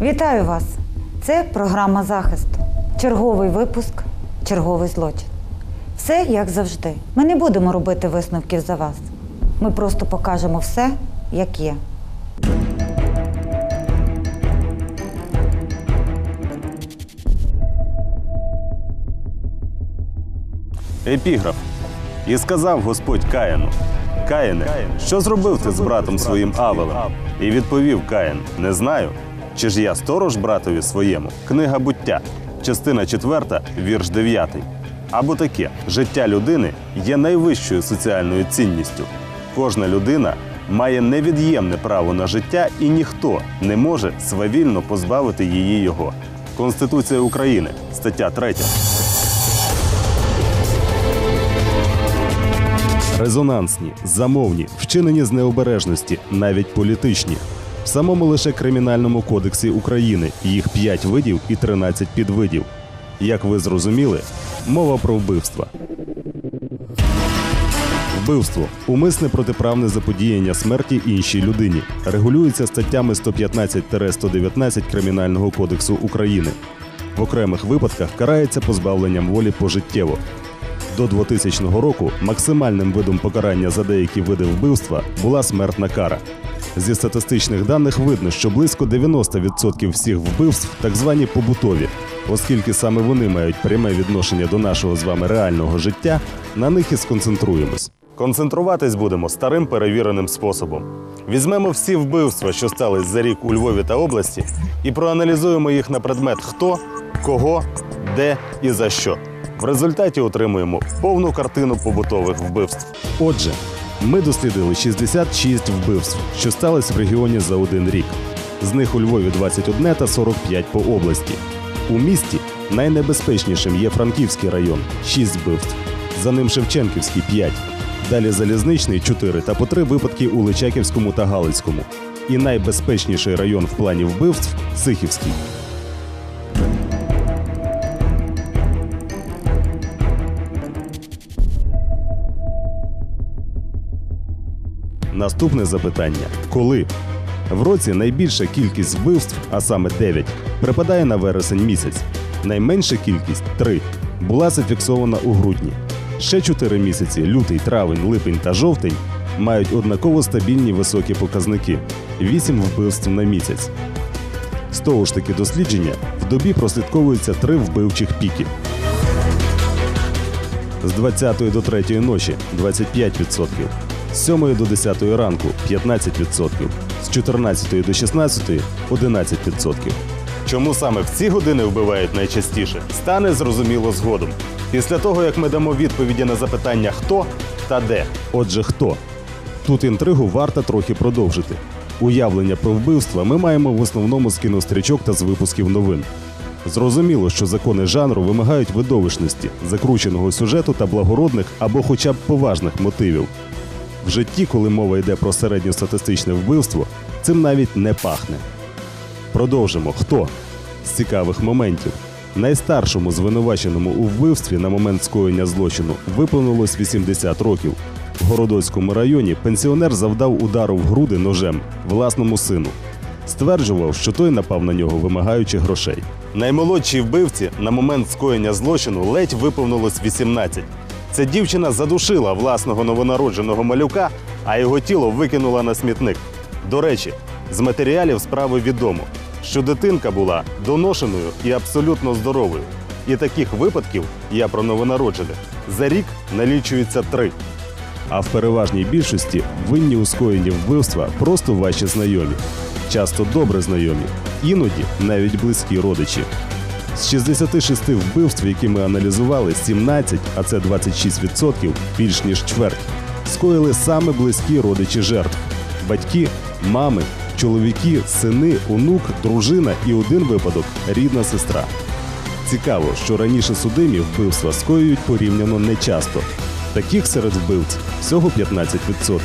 Вітаю вас! Це програма захисту. Черговий випуск, черговий злочин. Все як завжди. Ми не будемо робити висновків за вас. Ми просто покажемо все, як є. Епіграф. І сказав Господь Каїну: Каїне, що зробив ти з братом своїм Авелем? І відповів Каїн: Не знаю. Чи ж я сторож братові своєму? Книга буття, частина 4, вірш 9. Або таке: життя людини є найвищою соціальною цінністю. Кожна людина має невід'ємне право на життя, і ніхто не може свавільно позбавити її його. Конституція України, стаття 3. Резонансні, замовні, вчинені з необережності, навіть політичні. В самому лише Кримінальному кодексі України їх 5 видів і 13 підвидів. Як ви зрозуміли, мова про вбивства. Вбивство умисне протиправне заподіяння смерті іншій людині регулюється статтями 115-119 Кримінального кодексу України. В окремих випадках карається позбавленням волі пожиттєво. До 2000 року максимальним видом покарання за деякі види вбивства була смертна кара. Зі статистичних даних видно, що близько 90% всіх вбивств так звані побутові, оскільки саме вони мають пряме відношення до нашого з вами реального життя, на них і сконцентруємось. Концентруватись будемо старим перевіреним способом. Візьмемо всі вбивства, що стались за рік у Львові та області, і проаналізуємо їх на предмет хто, кого, де і за що. В результаті отримуємо повну картину побутових вбивств. Отже, ми дослідили 66 вбивств, що стались в регіоні за один рік. З них у Львові 21 та 45 по області. У місті найнебезпечнішим є Франківський район 6 вбивств. За ним Шевченківський 5. Далі Залізничний 4 та по 3 випадки у Личаківському та Галицькому. І найбезпечніший район в плані вбивств Сихівський. Наступне запитання: коли? В році найбільша кількість вбивств, а саме 9, припадає на вересень місяць. Найменша кількість 3, була зафіксована у грудні. Ще 4 місяці лютий, травень, липень та жовтень мають однаково стабільні високі показники 8 вбивств на місяць. З того ж таки дослідження в добі прослідковуються три вбивчих піки. З 20 до 3 ночі 25%, з 7 до 10 ранку 15%, з 14 до 16 11%. Чому саме в ці години вбивають найчастіше, стане зрозуміло згодом. Після того, як ми дамо відповіді на запитання хто та де. Отже, хто? Тут інтригу варто трохи продовжити. Уявлення про вбивства ми маємо в основному з кінострічок та з випусків новин. Зрозуміло, що закони жанру вимагають видовищності, закрученого сюжету та благородних або хоча б поважних мотивів. В житті, коли мова йде про середньостатистичне вбивство, цим навіть не пахне. Продовжимо. Хто? З цікавих моментів. Найстаршому звинуваченому у вбивстві на момент скоєння злочину виповнилось 80 років. В Городоцькому районі пенсіонер завдав удару в груди ножем власному сину. Стверджував, що той напав на нього, вимагаючи грошей. Наймолодшій вбивці на момент скоєння злочину ледь виповнилось 18. Ця дівчина задушила власного новонародженого малюка, а його тіло викинула на смітник. До речі, з матеріалів справи відомо, що дитинка була доношеною і абсолютно здоровою. І таких випадків я про новонароджених за рік налічується три. А в переважній більшості винні у скоєнні вбивства просто ваші знайомі, часто добре знайомі, іноді навіть близькі родичі. З 66 вбивств, які ми аналізували, 17, а це 26%, більш ніж чверть, скоїли саме близькі родичі жертв: батьки, мами, чоловіки, сини, онук, дружина і один випадок рідна сестра. Цікаво, що раніше судимі вбивства скоюють порівняно нечасто. Таких серед вбивць всього 15%.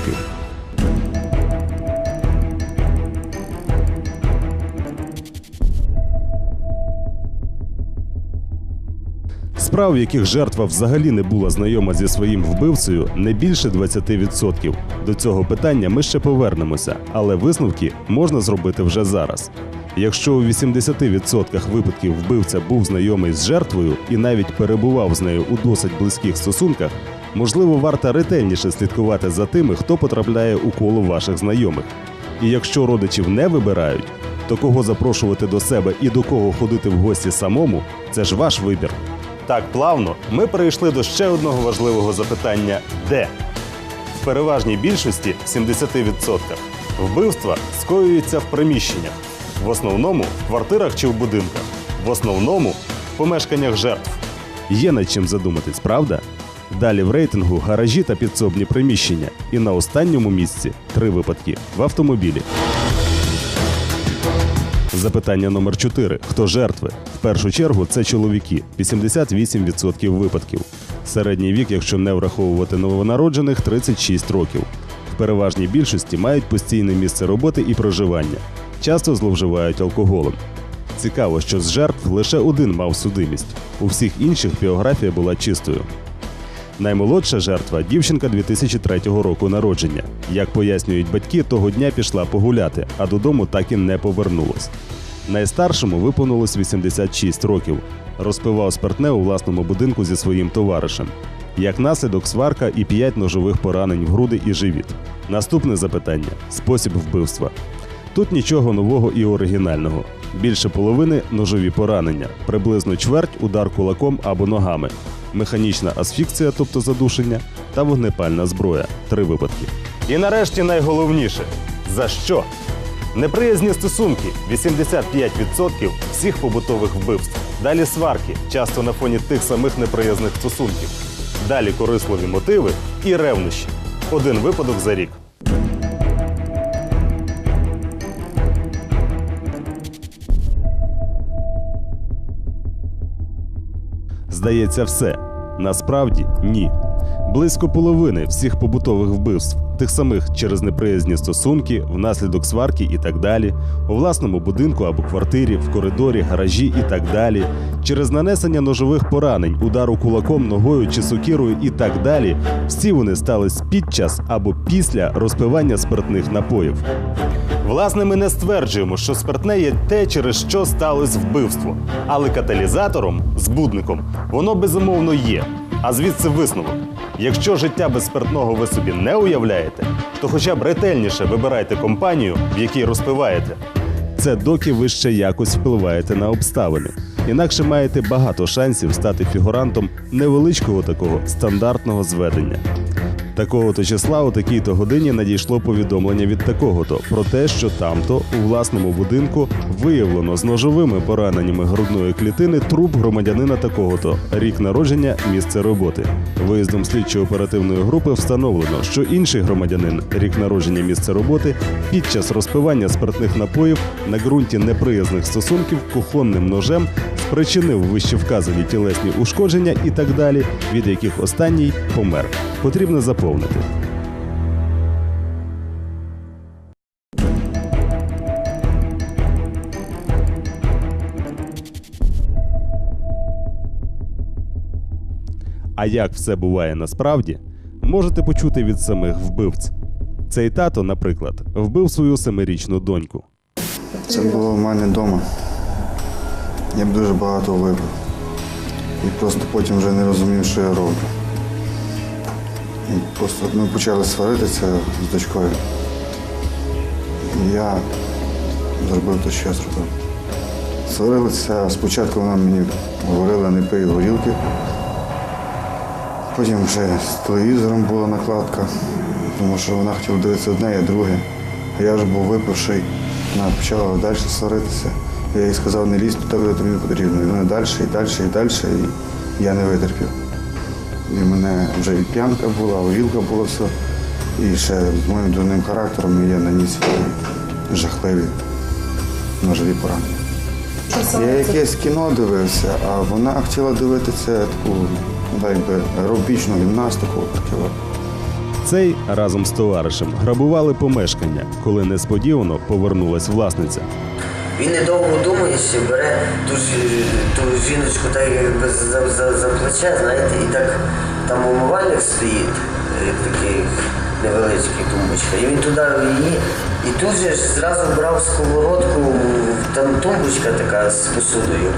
Справ, яких жертва взагалі не була знайома зі своїм вбивцею, не більше 20%. До цього питання ми ще повернемося, але висновки можна зробити вже зараз. Якщо у 80% випадків вбивця був знайомий з жертвою і навіть перебував з нею у досить близьких стосунках, можливо, варто ретельніше слідкувати за тими, хто потрапляє у коло ваших знайомих. І якщо родичів не вибирають, то кого запрошувати до себе і до кого ходити в гості самому це ж ваш вибір. Так плавно ми перейшли до ще одного важливого запитання: де? В переважній більшості 70% вбивства скоюються в приміщеннях, в основному в квартирах чи в будинках, в основному в помешканнях жертв. Є над чим задуматись, правда? Далі в рейтингу гаражі та підсобні приміщення. І на останньому місці три випадки в автомобілі. Запитання номер 4. Хто жертви? Першу чергу це чоловіки 88% випадків. Середній вік, якщо не враховувати новонароджених, 36 років. В переважній більшості мають постійне місце роботи і проживання. Часто зловживають алкоголем. Цікаво, що з жертв лише один мав судимість. У всіх інших біографія була чистою. Наймолодша жертва дівчинка 2003 року народження. Як пояснюють батьки, того дня пішла погуляти, а додому так і не повернулась. Найстаршому виповнилось 86 років. Розпивав спиртне у власному будинку зі своїм товаришем. Як наслідок сварка і 5 ножових поранень в груди і живіт. Наступне запитання спосіб вбивства. Тут нічого нового і оригінального. Більше половини ножові поранення, приблизно чверть удар кулаком або ногами, механічна асфікція, тобто задушення, та вогнепальна зброя три випадки. І нарешті найголовніше за що? Неприязні стосунки 85% всіх побутових вбивств. Далі сварки, часто на фоні тих самих неприязних стосунків. Далі корисливі мотиви і ревнощі. Один випадок за рік. Здається, все. Насправді ні. Близько половини всіх побутових вбивств, тих самих через неприязні стосунки, внаслідок сварки і так далі, у власному будинку або квартирі, в коридорі, гаражі і так далі, через нанесення ножових поранень, удару кулаком, ногою чи сокирою і так далі, всі вони стались під час або після розпивання спиртних напоїв. Власне, ми не стверджуємо, що спиртне є те, через що сталося вбивство. Але каталізатором, збудником, воно безумовно є. А звідси висновок. Якщо життя без спиртного ви собі не уявляєте, то хоча б ретельніше вибирайте компанію, в якій розпиваєте. Це доки ви ще якось впливаєте на обставини. Інакше маєте багато шансів стати фігурантом невеличкого такого стандартного зведення. Такого-то числа у такій-то годині надійшло повідомлення від такого-то про те, що там-то у власному будинку виявлено з ножовими пораненнями грудної клітини труп громадянина такого-то, рік народження, місце роботи. Виїздом слідчо-оперативної групи встановлено, що інший громадянин, рік народження, місце роботи, під час розпивання спиртних напоїв на ґрунті неприязних стосунків кухонним ножем спричинив вищевказані тілесні ушкодження і так далі, від яких останній помер. Потрібно заповнити. А як все буває насправді, можете почути від самих вбивць. Цей тато, наприклад, вбив свою семирічну доньку. Це було в мене вдома. Я б дуже багато випив. І просто потім вже не розумів, що я роблю. І просто ми почали сваритися з дочкою. І я зробив те, що я зробив. Сварилися, спочатку вона мені говорила, не пий горілки. Потім вже з телевізором була накладка, тому що вона хотіла дивитися одне, я друге. А я вже був випивший, вона почала далі сваритися. Я їй сказав, не лізь туди, де тобі не потрібно. І вона далі, і далі, і далі, і я не витерпів. І в мене вже і п'янка була, горілка була все. І ще з моїм дурним характером я наніс жахливі ножові поранення. Я якесь кіно дивився, а вона хотіла дивитися таку, так якби аеробічну гімнастику. От. Цей разом з товаришем грабували помешкання, коли несподівано повернулась власниця. Він недовго думаючи, бере ту, ж- ту жіночку так якби за, за, за плече, знаєте, і так там умивальник стоїть, е, такий невеличкий тумбочка. І він туди її, і тут же ж зразу брав сковородку, там тумбочка така з посудою,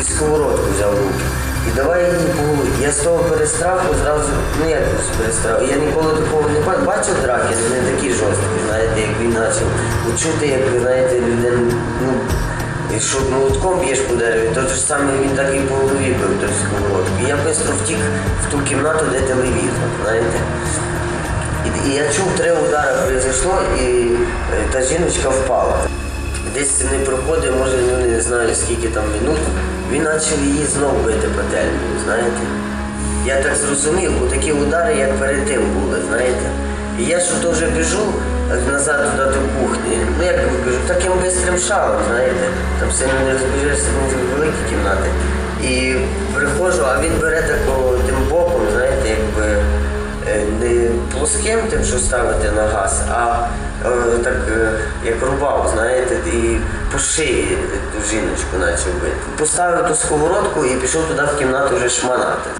і сковородку взяв руки. І давай її по. Я з того перестраху зразу, ну як з перестраху, я ніколи такого не бачив. Бачив драки, але не такі жорсткі, знаєте, як він почав. Чути, як ви знаєте, людину, ну, Якщо молотком б'єш по дереві, то ж саме він так і по голові бив той сковородку. І я швидко втік в ту кімнату, де телевізор, знаєте. І, і я чув, три удари произошло, і е, та жіночка впала. Десь не проходить, може, ну не знаю скільки там минут, він почав її знову бити пательнею, знаєте. Я так зрозумів, бо такі удари, як перед тим були, знаєте. І я що то вже біжу назад туди до кухні. Ну як біжу, таким бистрим шалом, знаєте. Там сильно не розбіжешся, ну, великі кімнати. І приходжу, а він бере такого тим боком, знаєте, якби не плоским тим, що ставити на газ, а е, так е, як рубав, знаєте, і по шиї ту жіночку почав бити. Поставив ту сковородку і пішов туди в кімнату вже шманати.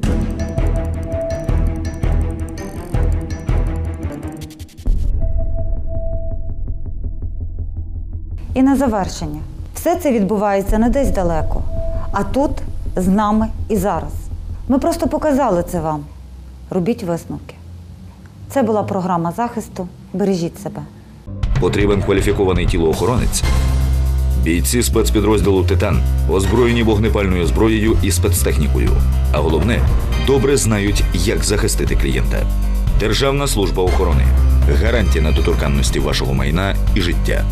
І на завершення, все це відбувається не десь далеко, а тут, з нами і зараз. Ми просто показали це вам. Робіть висновки. Це була програма захисту. Бережіть себе. Потрібен кваліфікований тілоохоронець. Бійці спецпідрозділу Титан озброєні вогнепальною зброєю і спецтехнікою. А головне, добре знають, як захистити клієнта. Державна служба охорони гарантія недоторканності вашого майна і життя.